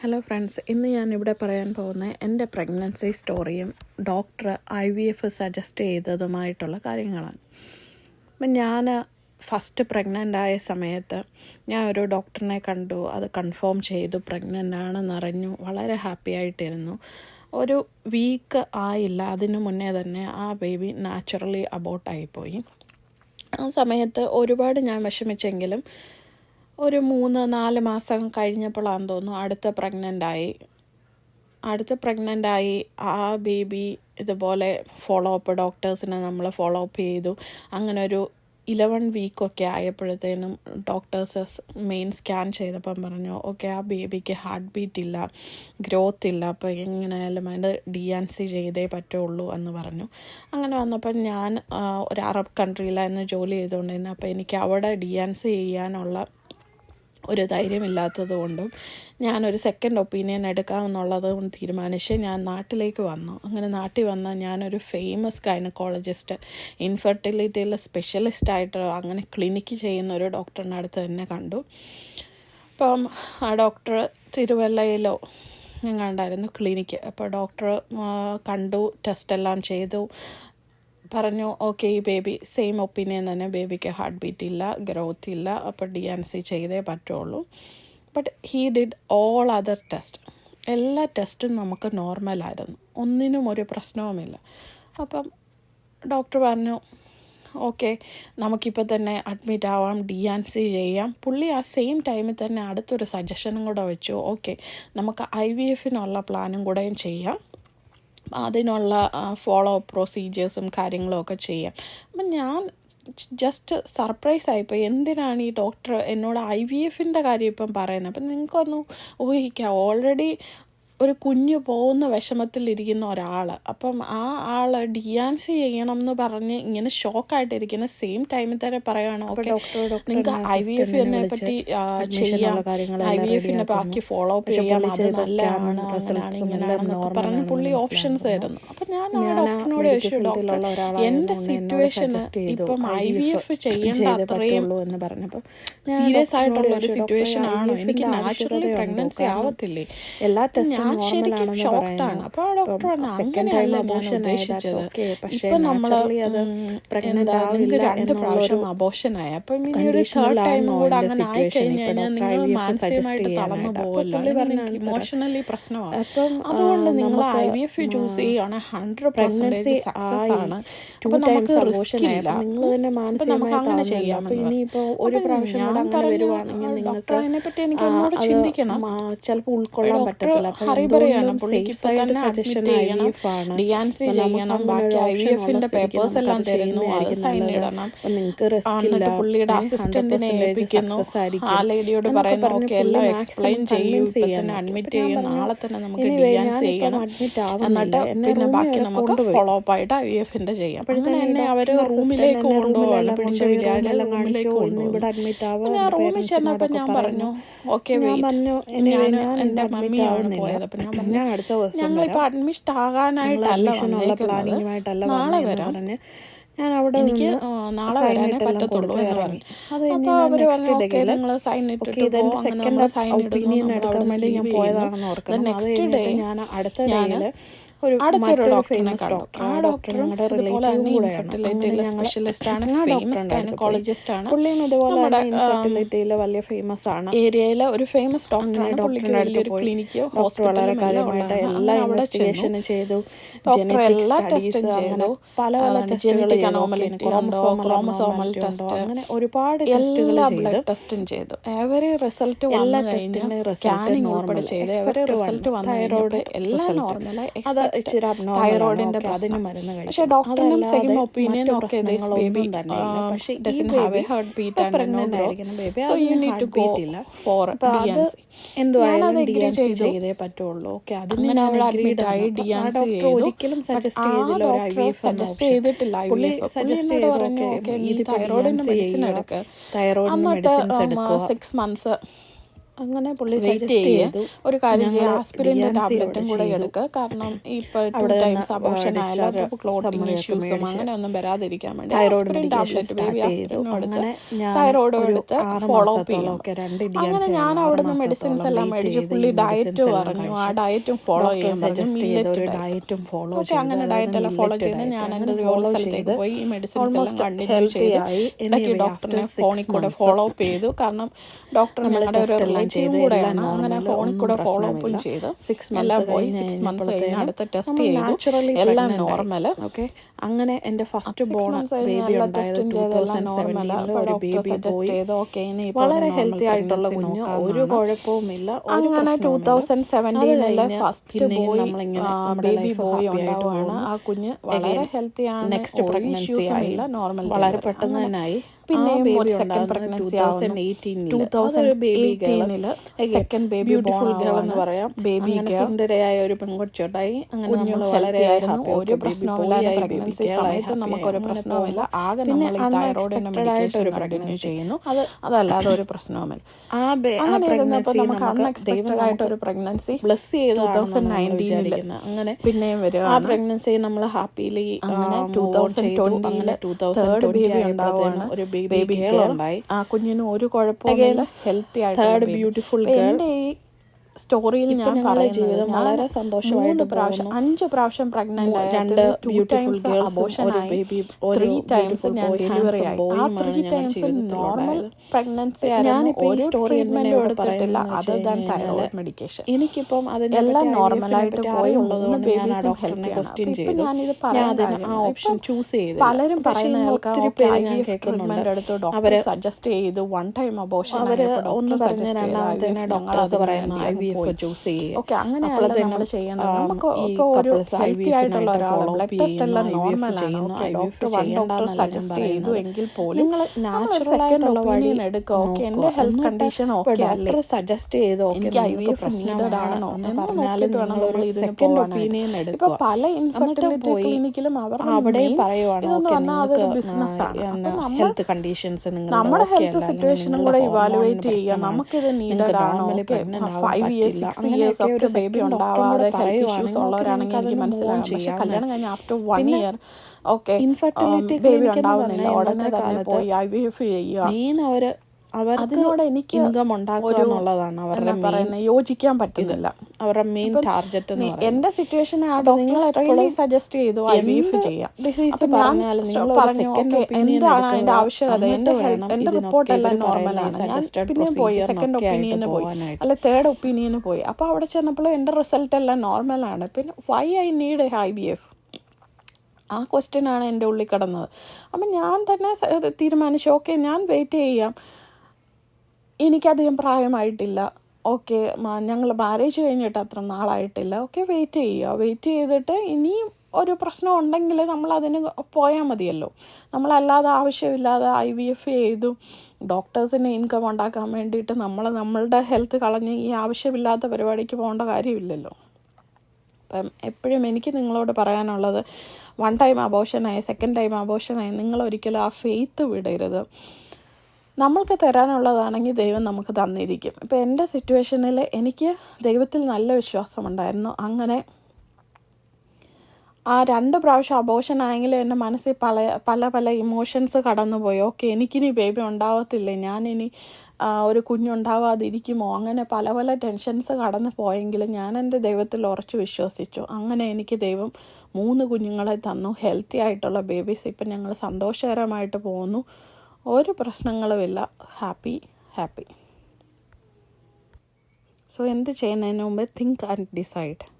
Hello friends ഇന്ന് ഞാനിവിടെ പറയാൻ പോകുന്ന എന്റെ pregnancy സ്റ്റോറിയും doctor I V F suggest ചെയ്തതുമായിട്ടുള്ള കാര്യങ്ങളാണ്. അപ്പം ഞാൻ ഫസ്റ്റ് പ്രഗ്നന്റ് ആയ സമയത്ത് ഞാൻ ഒരു ഡോക്ടറിനെ കണ്ടു. അത് കൺഫേം ചെയ്തു. പ്രഗ്നന്റ് ആണെന്നറിഞ്ഞു വളരെ ഹാപ്പി ആയിട്ടിരുന്നു. ഒരു വീക്ക് ആയില്ല. അതിനു മുന്നേ തന്നെ ആ ബേബി നാച്ചുറലി അബോട്ടായിപ്പോയി ആ സമയത്ത് ഒരുപാട് ഞാൻ വിഷമിച്ചെങ്കിലും ഒരു മൂന്ന് നാല് മാസം കഴിഞ്ഞപ്പോഴാണെന്ന് തോന്നുന്നു അടുത്ത പ്രഗ്നന്റ് ആയി. അടുത്ത പ്രഗ്നന്റ് ആയി ആ ബേബി ഇതുപോലെ ഫോളോ അപ്പ് ഡോക്ടേഴ്സിനെ നമ്മൾ ഫോളോ അപ്പ് ചെയ്തു. അങ്ങനെ ഒരു ഇലവൻ വീക്കൊക്കെ ആയപ്പോഴത്തേനും ഡോക്ടേഴ്സ് മെയിൻ സ്കാൻ ചെയ്തപ്പം പറഞ്ഞു ഓക്കെ ആ ബേബിക്ക് ഹാർട്ട് ബീറ്റ് ഇല്ല ഗ്രോത്ത് ഇല്ല അപ്പോൾ എങ്ങനെയായാലും അതിന്റെ ഡി എൻ സി ചെയ്തേ പറ്റുള്ളൂ എന്ന് പറഞ്ഞു. അങ്ങനെ വന്നപ്പോൾ ഞാൻ ഒരു അറബ് കൺട്രിയിലായിരുന്നു ജോലി ചെയ്തുകൊണ്ടിരുന്നത്. അപ്പോൾ എനിക്ക് അവിടെ ഡി എൻ സി ചെയ്യാനുള്ള ഒരു ധൈര്യമില്ലാത്തത് കൊണ്ടും ഞാനൊരു സെക്കൻഡ് ഒപ്പീനിയൻ എടുക്കാമെന്നുള്ളത് കൊണ്ട് തീരുമാനിച്ച് ഞാൻ നാട്ടിലേക്ക് വന്നു. അങ്ങനെ നാട്ടിൽ വന്ന ഞാനൊരു ഫേമസ് ഗൈനക്കോളജിസ്റ്റ് ഇൻഫെർട്ടിലിറ്റിയിലെ സ്പെഷ്യലിസ്റ്റ് ആയിട്ട് അങ്ങനെ ക്ലിനിക്ക് ചെയ്യുന്ന ഒരു ഡോക്ടറിന്റെ അടുത്ത് തന്നെ കണ്ടു. അപ്പം ആ ഡോക്ടർ തിരുവല്ലയിലോ എങ്ങാണ്ടായിരുന്നു ക്ലിനിക്ക് അപ്പോൾ ഡോക്ടർ കണ്ടു ടെസ്റ്റ് എല്ലാം ചെയ്തു. പറഞ്ഞു ഓക്കെ ഈ ബേബി സെയിം ഒപ്പീനിയൻ തന്നെ. ബേബിക്ക് ഹാർട്ട് ബീറ്റ് ഇല്ല ഗ്രോത്ത് ഇല്ല. അപ്പോൾ ഡി എൻ സി ചെയ്തേ പറ്റുള്ളൂ. But he did all other test എല്ലാ ടെസ്റ്റും നമുക്ക് നോർമലായിരുന്നു ഒന്നിനും ഒരു പ്രശ്നവുമില്ല. അപ്പം ഡോക്ടർ പറഞ്ഞു ഓക്കെ നമുക്കിപ്പോൾ തന്നെ അഡ്മിറ്റ് ആവാം ഡി ആൻ സി ചെയ്യാം. പുള്ളി ആ സെയിം ടൈമിൽ തന്നെ അടുത്തൊരു സജഷനും കൂടെ വെച്ചു. ഓക്കെ നമുക്ക് ഐ വി എഫിനുള്ള പ്ലാനും കൂടെയും ചെയ്യാം. അതിനുള്ള ഫോളോ പ്രൊസീജിയേഴ്സും കാര്യങ്ങളൊക്കെ ചെയ്യാം. അപ്പം ഞാൻ ജസ്റ്റ് സർപ്രൈസ് ആയിപ്പോയി. എന്തിനാണ് ഈ ഡോക്ടർ എന്നോട് ഐ വി എഫിന്റെ കാര്യം ഇപ്പം പറയുന്നത്? അപ്പം നിങ്ങൾക്കൊന്ന് ഊഹിക്കാം. ഓൾറെഡി ഒരു കുഞ്ഞു പോകുന്ന വിഷമത്തിലിരിക്കുന്ന ഒരാൾ അപ്പം ആ ആൾ ഡി ആൻ സി ചെയ്യണം എന്ന് പറഞ്ഞ് ഇങ്ങനെ ഷോക്കായിട്ടിരിക്കുന്ന സെയിം ടൈമിൽ തന്നെ പറയുകയാണ് ഓക്കെ നിങ്ങൾക്ക് ഐ വി എഫ് എന്നെ എഫിനെ പറ്റി ചെയ്യാം. ഐ വി എഫിനെ ബാക്കി ഫോളോ അപ്പ് ചെയ്യാം. അത് നല്ലതാണ് അങ്ങനെയാണ് ഇങ്ങനെയാണെന്നൊക്കെ പറഞ്ഞ് പുള്ളി ഓപ്ഷൻസ് ആയിരുന്നു തരുന്നു. അപ്പം ഞാൻ ആ ഡോക്ടറിനോട് ചോദിച്ചു ഡോക്ടർ എന്റെ എന്നോട് സിറ്റുവേഷന് ഇപ്പം ഐ വി എഫ് ചെയ്യേണ്ട അത്രയും എന്ന് പറഞ്ഞപ്പോൾ സീരിയസ് ആയിട്ടുള്ള ഒരു സിറ്റുവേഷൻ ആണോ? എനിക്ക് നാച്ചുറലി പ്രഗ്നൻസി ആവത്തില്ലേ? എല്ലാ ടെസ്റ്റും ശരിക്കും ഷോക്ക്ഡാണ് ഡോക്ടർ സെക്കൻഡ് ടൈം അങ്ങനെയല്ല ഞാൻ അബോഷൻ ഉദ്ദേശിച്ചത്. പക്ഷേ നമ്മൾ നാച്ചുറലി അത് പ്രഗ്നന്റ് ആവില്ല രണ്ട് പ്രാവശ്യം അബോഷൻ ആയി. അപ്പം ഇനി ഒരു തേർഡ് ടൈം കൂടെ അങ്ങനെ ആയി കഴിഞ്ഞ് കഴിഞ്ഞാൽ നിങ്ങൾ മാനസികമായിട്ട് തളർന്നു പോകുമല്ലോ നിങ്ങൾക്ക് ഇമോഷണലി പ്രശ്നമാണ് അപ്പം അതുകൊണ്ട് നിങ്ങൾ ഐ വി എഫ് ചൂസ് ചെയ്യുകയാണ് ഹൺഡ്രഡ് പെർസെന്റേജ് സക്സസ് ആണ്. അപ്പം നമുക്ക് റിസ്ക് ഇല്ല. അങ്ങനെ ചെയ്യാം ഇനിയിപ്പോ ഒരു പ്രാവശ്യം കൂടെ അങ്ങനെ വരുവാണെങ്കിൽ നിങ്ങൾക്ക് അതിനെപ്പറ്റി എനിക്ക് ഒന്നുകൂടെ ചിന്തിക്കണം. ചിലപ്പോൾ ഉൾക്കൊള്ളാൻ പറ്റത്തില്ല. പറയാണ് പുള്ളിക്ക് ഇപ്പൊ തന്നെ suggestion അഡ്മിറ്റ് ചെയ്യണം ഡിയാൻസി ചെയ്യണം ബാക്കി ഒരു ഐ വി എഫിന്റെ പേപ്പേഴ്സ് എല്ലാം തരുന്നു അത് സൈൻ ഇടണം. നിങ്ങൾക്ക് റിസ്ക് എന്നിട്ട് ഇല്ല. പുള്ളിയുടെ ഏ, അസിസ്റ്റന്റിനെ 100% ഏൽപ്പിക്കുന്നു. ആ ലേഡിയോട് പറയുന്നു ഓക്കെ എല്ലാം പുള്ളി maximum എക്സ്പ്ലെയിൻ ചെയ്യും. ഇപ്പൊ ചെയ്യാൻ തന്നെ അഡ്മിറ്റ് ഞാൻ ചെയ്യും. പറഞ്ഞു, നാളെ തന്നെ നമുക്ക് ഡിയാൻസ് ചെയ്യണം. എന്നിട്ട് പിന്നെ ബാക്കി നമുക്ക് ഫോളോ അപ്പ് ആയിട്ട് ഐ വി എഫിന്റെ ചെയ്യാം. അങ്ങനെ തന്നെ അവർ റൂമിലേക്ക് കൊണ്ടുപോവാണ് പിടിച്ച കൊണ്ടുപോകും ഞാൻ parents റൂമിൽ ചെന്നപ്പോൾ ഞാൻ പറഞ്ഞു ഓക്കെ ഞാൻ പറഞ്ഞു, എന്റെ ഞാൻ എന്റെ മമ്മിയാണ്. പോയത് അപ്പം ഞാൻ പറഞ്ഞു അടുത്ത ദിവസം ഞങ്ങളിപ്പോൾ. അഡ്മിറ്റ് ആകാനായിട്ടല്ല പ്ലാനിങ്ങുമായിട്ടല്ല നാളെ വരാം. പറഞ്ഞ് ഞാൻ അവിടെ എനിക്ക് നാളെ വരാനേ പറ്റത്തുള്ളൂ അപ്പോൾ അവർ പറഞ്ഞു. ഓക്കെ നിങ്ങൾ സൈൻ ഇട്ടിട്ട് സെക്കൻഡ് സൈൻ ഒപ്പീനിയൻ എടുക്കാൻ വേണ്ടി ഞാൻ പോയതാണെന്ന് ഓർക്കുന്നത് ഓർക്കണം നെക്സ്റ്റ് ഡേ ഞാൻ അടുത്ത ഡേയിൽ ഡേയിൽ ഒരു മറ്റൊരു ഫേമസ് ഡോക്ടർ ആ ഡോക്ടർ ഞങ്ങളുടെ ഇതുപോലെ കൂടെയാണ്. സ്പെഷ്യലിസ്റ്റ് ആണ് ഫേമസ് ഗൈനക്കോളജിസ്റ്റ് ആണ്. പുള്ളിയും ഇതുപോലെ തന്നെ ഇൻഫെർട്ടിലിറ്റിയിൽ വലിയ ഫേമസ് ആണ്. ഏരിയയിലെ ഒരു ഫേമസ് ഡോക്ടറാണ് പുള്ളിക്ക് വലിയൊരു ക്ലിനിക്കോ ഡോക്ടർ വളരെ കാര്യമായിട്ട് എല്ലാ ഇൻവെസ്റ്റിഗേഷനും ചെയ്തു. ഡോക്ടർ എല്ലാ ടെസ്റ്റും ചെയ്തു. പല പല ടെസ്റ്റുകൾ അനോമലിറ്റി ക്രോമസോമൽ ടെസ്റ്റ് അങ്ങനെ ഒരുപാട് എല്ലാ ബ്ലഡ് ടെസ്റ്റും ചെയ്തു. എവറി റിസൾട്ട് എല്ലാ ടെസ്റ്റിന്റെ സ്കാനിങ് ഉൾപ്പെടെ ചെയ്ത്. എവറി റിസൾട്ട് വന്നു തൈറോയ്ഡ് എല്ലാം നോർമലായി അത് ഇച്ചിരി. തൈറോയിഡിന്റെ അതിന് മരുന്ന്. പക്ഷെ ഡോക്ടറിനും same opinion okay this baby. Doesn't have a heartbeat and no ആയിരിക്കുന്ന baby, so you need to go for അപ്പൊ ഡി അത് എൻ സി എന്തുവായാലും ഞാനത് ഡി agree എൻ സി ചെയ്തു. ചെയ്തേ പറ്റുള്ളൂ? ഓക്കെ അതിന് ഞാൻ അവിടെ ആയി ഡി എൻ സി ചെയ്തു. ഒരിക്കലും സജസ്റ്റ് ചെയ്തില്ല ഒരു ഐ വി സജസ്റ്റ് ചെയ്തിട്ടില്ല ഐ വി സജസ്റ്റ് എന്നോട് ചെയ്തു പറഞ്ഞു ഓക്കെ ഓക്കെ നീ തൈറോയിഡിന്റെ മെഡിസിൻ എടുക്കുക തൈറോയിഡിന് മെഡിസിൻസ് എടുക്കുക. സിക്സ് മന്ത്സ് അങ്ങനെ പുള്ളി വെയിറ്റ് ചെയ്തു. ഒരു കാര്യം ചെയ്യുക ആസ്പിരിന്റെ ടാബ്ലറ്റും കൂടെ. എടുക്കുക കാരണം ഇപ്പോൾ ടു ടൈംസ് അബോഷൻ ആയാലും ക്ലോട്ടിങ് ഇഷ്യൂസും അങ്ങനെ ഒന്നും വരാതിരിക്കാൻ വേണ്ടി ആസ്പിരിൻ ടാബ്ലറ്റ് ബേബി ആസ്പിരിനും എടുത്ത് തൈറോയ്ഡും എടുത്ത് ഫോളോ അപ്പ് ഡി അങ്ങനെ ഞാൻ അവിടുന്ന് മെഡിസിൻസ് എല്ലാം മേടിച്ച് പുള്ളി ഡയറ്റ് പറഞ്ഞു. ആ ഡയറ്റും ഫോളോ ചെയ്യാൻ പറഞ്ഞു. മില്ലറ്റ് ഡയറ്റും ഫോളോ ഓക്കെ അങ്ങനെ ഡയറ്റ് എല്ലാം ഫോളോ ചെയ്ത് ഞാൻ എന്റെ ജോലി സ്ഥലത്തേക്ക് പോയി ഈ മെഡിസിൻസ് എല്ലാം കണ്ടിന്യൂ ചെയ്തു. ഇടയ്ക്ക് ഡോക്ടറിനെ ഫോണിൽ കൂടെ ഫോളോ അപ്പ് ചെയ്തു. കാരണം ഡോക്ടർ ഞങ്ങളുടെ ഒരു ചെയ്തു, കൂടെയാണ്. എല്ലാം അങ്ങനെ ഫോണിൽ കൂടെ ഫോളോ അപ്പും. ചെയ്ത് months എല്ലാം പോയി സിക്സ് മന്ത്സ് കഴിഞ്ഞ് അടുത്ത ടെസ്റ്റ് ചെയ്തു. എല്ലാം നോർമൽ ഓക്കെ അങ്ങനെ എന്റെ ഫസ്റ്റ് ബോൺ ബേബി ഉണ്ടായത് ടൂ തൗസൻഡ് സെവന്റീനിൽ ഒരു ബേബി പോയി. വളരെ ഹെൽത്തി ആയിട്ടുള്ള കുഞ്ഞ്. ഒരു കുഴപ്പവുമില്ല. ഇല്ല അങ്ങനെ ടൂ. തൗസൻഡ് സെവന്റീനിൽ ഫസ്റ്റ് ബോയ് നമ്മളിങ്ങനെ ബേബി ബോയ് ഉണ്ടാവുകയാണ്. ആ കുഞ്ഞ് വളരെ ഹെൽത്തി ആണ്. നെക്സ്റ്റ് പ്രഗ്നൻസി ആയി. വളരെ പെട്ടെന്ന് തന്നെ ആയി പിന്നെ ഒരു സെക്കൻഡ് പ്രഗ്നൻസി 2018 ടൂ. തൗസൻഡ്. എയ്റ്റീനിൽ Again, സെക്കൻഡ് ബേബി ബോൺ എന്ന് പറയാം. ബേബി സുന്ദരയായ ഒരു പെൺകുട്ടിയുണ്ടായി അങ്ങനെ നമ്മൾ വളരെ ഹാപ്പി ഒരു ആയി. പ്രഗ്നൻസി സമയത്ത് നമുക്കൊരു പ്രശ്നവുമില്ല. ആകെ നമ്മൾ ഈ ആയിട്ട് മെഡിക്കേഷൻ കണ്ടിന്യൂ ചെയ്യുന്നു. അത് അതല്ലാതെ ഒരു പ്രശ്നവുമില്ല. അങ്ങനെ ഇരുന്നപ്പോൾ നമുക്ക് അൺഎക്സ്പെക്റ്റഡ് ആയിട്ട് ഒരു പ്രഗ്നൻസി ബ്ലസ് ചെയ്ത് 2019 ൽ വിചാരിക്കുന്നത്. അങ്ങനെ പിന്നെയും വരും ആ പ്രഗ്നൻസി നമ്മൾ ഹാപ്പിലി അങ്ങനെ ടൂ തൗസൻഡ് ട്വന്റിയിൽ ടൂ തൗസൻഡ് ബേബി ഉണ്ടാവുകയാണ് ഒരു ബേബി ഗേൾ ഉണ്ടായി. ആ കുഞ്ഞിന് ഒരു കുഴപ്പമില്ല ഹെൽത്തി ആയിട്ട് തേർഡ് ബ്യൂട്ടിഫുൾ. എന്റെ ഈ സ്റ്റോറിയിൽ ഞാൻ പറയുന്നത് ജീവിതം വളരെ സന്തോഷമായിട്ട് മൂന്ന് പ്രാവശ്യം അഞ്ച് പ്രാവശ്യം പ്രഗ്നന്റ് രണ്ട് ടു ടൈംസ് ആയി. ത്രീ ടൈംസ് ഞാൻ ഡെലിവറി ആയി. ആ ത്രീ ടൈംസ് നോർമൽ. പ്രഗ്നൻസി ആയിരുന്നു. ഒരു ട്രീറ്റ്മെന്റ് എടുത്തിട്ടില്ല. പറയുന്നതെന്ന് അതർ ദാൻ തൈറോയിഡ് മെഡിക്കേഷൻ എനിക്കിപ്പം അത് എല്ലാം പറ്റി normal IVF നെ ആയിട്ട് പോയി ഉള്ളതുകൊണ്ട് മൂന്ന് ഹെൽത്ത് ഞാൻ ആ babies ഉം ഡോക്ടറിനെ healthy ആണ്. ക്വസ്റ്റ്യൻ ഇപ്പൊ ഞാനിത് ഞാൻ ഇത് അതിന് ആ ഓപ്ഷൻ ചൂസ് ചെയ്തു പലരും പറയുന്ന കേൾക്കാം. പേര് ഞാൻ ട്രീറ്റ്മെന്റ് എടുത്ത് ഡോക്ടർ സജസ്റ്റ് ചെയ്തു. വൺ ടൈം അബോഷൻ അവർ ഒന്ന് പറഞ്ഞ രണ്ടാമത്തെ ഡോക്ടേഴ്സ് പറയുന്ന ഐ വി എഫ് ഓക്കെ അങ്ങനെയല്ല നമ്മൾ ചെയ്യേണ്ടത്. നമുക്ക് ഇപ്പോൾ ഒരു ഹെൽത്തി ആയിട്ടുള്ള ഒരാൾ ബ്ലഡ് ടെസ്റ്റ് എല്ലാം നോർമൽ ആണ്. Okay doctor one doctor suggest ചെയ്തു എങ്കിൽ പോലും നിങ്ങൾ നാച്ചുറൽ സെക്കൻഡ് ഒപ്പീനിയൻ എടുക്കുക ഓക്കെ എന്റെ ഹെൽത്ത് കണ്ടീഷൻ ഓക്കെ അല്ലേ? സജസ്റ്റ് ചെയ്ത്. ഓക്കെ എനിക്ക് ഐ വി എഫ് നീഡഡ് ആണോ. പറഞ്ഞാലും വേണം നമ്മൾ സെക്കൻഡ് ഒപ്പീനിയൻ ഇപ്പൊ എടുക്കുക. പല ഇൻഫെർട്ടിലിറ്റി ക്ലിനിക്കിലും അവർ അവിടെ പറയുവാണ്. ഓക്കെ പറഞ്ഞാൽ അതൊരു ബിസിനസ് ആണ്. ഹെൽത്ത് കണ്ടീഷൻസ് നമ്മുടെ ഹെൽത്ത് സിറ്റുവേഷനും കൂടെ ഇവാലുവേറ്റ് ചെയ്യുക. നമുക്കിത് നീഡഡ് ആണോ? ഫൈവ് ഇയേഴ്സ് ഒക്കെ ബേബി ഉണ്ടാവാതെ ഹെൽത്ത് ഇഷ്യൂസ് ഉള്ളവരാണെങ്കിൽ എനിക്ക് മനസ്സിലാകും പക്ഷെ കല്യാണം കഴിഞ്ഞ after one year okay Infertility baby ഉണ്ടാവുന്നില്ല. ഉടനെ തന്നെ പോയി ഐ വി എഫ് ചെയ്യുക. മെയിൻ അവർക്ക് അതിനോട് എനിക്ക് ഇൻകം ഉണ്ടാക്കുക എന്നുള്ളതാണ് അവരുടെ പറയുന്നത് യോജിക്കാൻ പറ്റുന്നില്ല. അവരുടെ മെയിൻ ടാർഗറ്റ് എന്റെ സിറ്റുവേഷൻ ആ ഡോക്ടർ സജസ്റ്റ് ചെയ്തു ഐ വി എഫ് ചെയ്യാം. അപ്പൊ എന്താണ് അതിന്റെ. ആവശ്യകത? എന്റെ എന്റെ റിപ്പോർട്ട് എല്ലാം നോർമലാണ് ഞാൻ പിന്നെ പോയി സെക്കൻഡ് ഒപ്പീനിയന് പോയി. അല്ല തേർഡ് ഒപ്പീനിയന് പോയി. അപ്പോൾ അവിടെ ചെന്നപ്പോൾ എന്റെ റിസൾട്ട് എല്ലാം നോർമലാണ് പിന്നെ why I need I V F ആ ക്വസ്റ്റ്യൻ ആണ് എന്റെ ഉള്ളിൽ കിടന്നത്. അപ്പം ഞാൻ തന്നെ തീരുമാനിച്ചു ഓക്കെ ഞാൻ വെയിറ്റ് ചെയ്യാം. എനിക്കധികം പ്രായമായിട്ടില്ല. ഓക്കെ ഞങ്ങൾ മാരേജ് കഴിഞ്ഞിട്ട് അത്ര നാളായിട്ടില്ല. ഓക്കെ വെയിറ്റ് ചെയ്യുക. വെയിറ്റ് ചെയ്തിട്ട് ഇനിയും ഒരു പ്രശ്നം ഉണ്ടെങ്കിൽ നമ്മൾ അതിന് പോയാൽ മതിയല്ലോ. നമ്മളല്ലാതെ ആവശ്യമില്ലാതെ ഐ വി എഫ് ചെയ്തു. ഡോക്ടേഴ്സിന് ഇൻകം ഉണ്ടാക്കാൻ വേണ്ടിയിട്ട് നമ്മൾ നമ്മളുടെ ഹെൽത്ത് കളഞ്ഞ് ഈ ആവശ്യമില്ലാത്ത പരിപാടിക്ക് പോകേണ്ട കാര്യമില്ലല്ലോ. അപ്പം എപ്പോഴും എനിക്ക് നിങ്ങളോട് പറയാനുള്ളത് വൺ ടൈം അബോഷനായി സെക്കൻഡ് ടൈം അബോഷനായി നിങ്ങൾ ഒരിക്കലും ആ ഫെയ്ത്ത് വിടരുത്. നമ്മൾക്ക് തരാനുള്ളതാണെങ്കിൽ ദൈവം നമുക്ക് തന്നിരിക്കും. ഇപ്പം എന്റെ സിറ്റുവേഷനിൽ എനിക്ക് ദൈവത്തിൽ നല്ല വിശ്വാസമുണ്ടായിരുന്നു. അങ്ങനെ ആ രണ്ട് പ്രാവശ്യം അബോഷൻ ആയെങ്കിലും എന്റെ മനസ്സിൽ പല പല പല ഇമോഷൻസ് കടന്നുപോയി. ഓക്കെ എനിക്കിനി ബേബി ഉണ്ടാവത്തില്ലേ? ഞാനിനി ഒരു കുഞ്ഞുണ്ടാവാതിരിക്കുമോ? അങ്ങനെ പല പല ടെൻഷൻസ് കടന്നു പോയെങ്കിലും ഞാൻ എന്റെ ദൈവത്തിൽ ഉറച്ചു വിശ്വസിച്ചു. അങ്ങനെ എനിക്ക് ദൈവം മൂന്ന് കുഞ്ഞുങ്ങളെ തന്നു. ഹെൽത്തി ആയിട്ടുള്ള ബേബീസ് ഇപ്പം ഞങ്ങൾ സന്തോഷകരമായിട്ട് പോകുന്നു. ഒരു പ്രശ്നങ്ങളുമില്ല. Happy happy. സോ എന്ത് ചെയ്യുന്നതിന് മുമ്പ് തിങ്ക് ആൻഡ് ഡിസൈഡ്